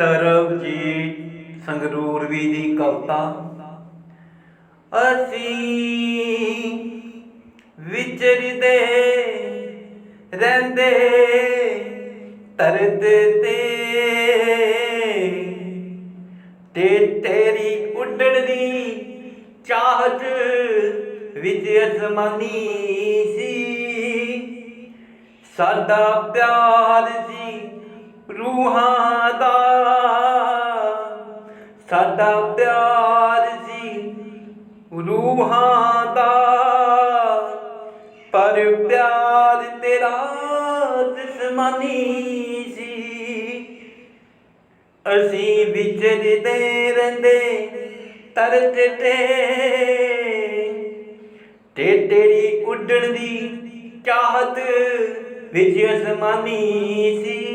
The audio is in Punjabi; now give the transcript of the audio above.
ਸਰਬਜੀਤ ਸੰਗਰੂਰਵੀ ਦੀ ਕਵਿਤਾ। ਅਸੀਂ ਵਿਚਰਦੇ ਰਹਿੰਦੇ, ਤਰਦ ਤੇ। ਤੇ ਤੇਰੀ ਉੱਡਣ ਦੀ ਚਾਹਤ ਵਿੱਚ ਅਸਮਾਨੀ ਸੀ। ਸਾਡਾ ਪਿਆਰ ਸੀ ਰੂਹਾਂ ਸਾਡਾ ਪਿਆਰ ਸੀ ਰੂਹਾਂ ਦਾ, ਪਰ ਪਿਆਰ ਤੇਰਾ ਜਿਸਮਾਨੀ ਸੀ ਅਸੀਂ ਵਿਚਰਦੇ ਰਹਿੰਦੇ ਤਰਤ ਤੇ ਤੇ ਤੇਰੀ ਉੱਡਣ ਦੀ ਚਾਹਤ ਵਿੱਚ ਅਸਮਾਨੀ ਸੀ